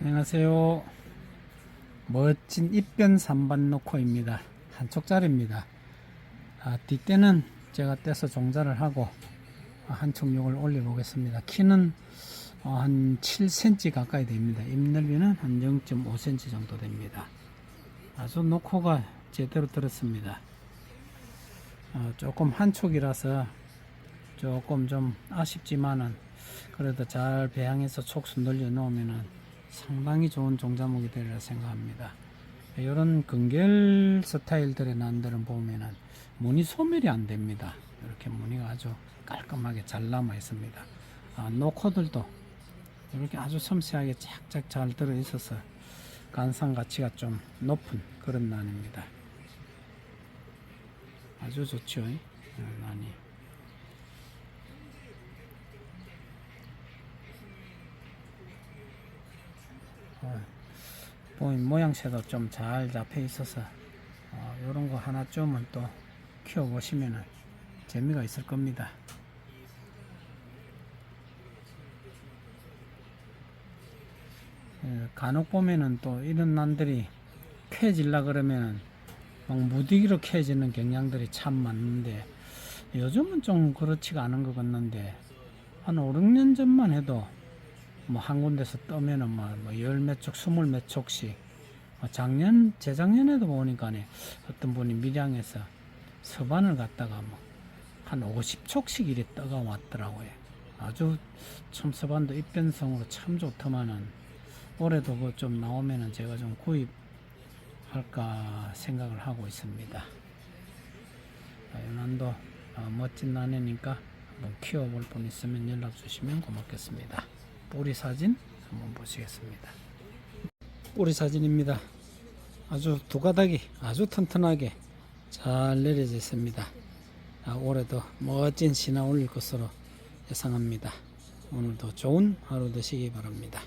안녕하세요. 멋진 입변 삼반 노코입니다. 한쪽짜리입니다. 아, 뒷대는 제가 떼서 종자를 하고 한총육을 올려 보겠습니다. 키는 어, 한 7cm 가까이 됩니다. 입 넓이는 한 0.5cm 정도 됩니다. 아주 노코가 제대로 들었습니다. 어, 조금 한촉이라서 조금 좀 아쉽지만은 그래도 잘 배양해서 촉수 늘려 놓으면은 상당히 좋은 종자목이 되리라 생각합니다. 이런 근결 스타일들의 난들은 보면은 무늬 소멸이 안 됩니다. 이렇게 무늬가 아주 깔끔하게 잘 남아 있습니다. 아, 노코들도 이렇게 아주 섬세하게 쫙쫙 잘 들어 있어서 간상 가치가 좀 높은 그런 난입니다. 아주 좋죠, 이 난이. 어, 모양새도 좀 잘 잡혀 있어서 어, 이런 거 하나쯤은 또 키워 보시면은 재미가 있을 겁니다. 예, 간혹 보면은 또 이런 난들이 캐질라 그러면은 막 무디기로 캐지는 경향들이 참 많은데 요즘은 좀 그렇지가 않은 것 같는데 한 5, 6년 전만 해도 뭐 한 군데서 뜨면은 뭐열몇 촉, 스물 몇 촉씩 뭐 작년, 재작년에도 보니까 어떤 분이 밀양에서 서반을 갖다가 뭐 한 50촉씩 이리 떠가 왔더라고요. 아주 참 서반도 입변성으로 참 좋더만은 올해도 그 좀 나오면은 제가 좀 구입할까 생각을 하고 있습니다. 난도 어, 멋진 난이니까 한번 키워볼 분 있으면 연락 주시면 고맙겠습니다. 뿌리 사진 한번 보시겠습니다. 뿌리 사진입니다. 아주 두 가닥이 아주 튼튼하게 잘 내려져 있습니다. 아, 올해도 멋진 신화 올릴 것으로 예상합니다. 오늘도 좋은 하루 되시기 바랍니다.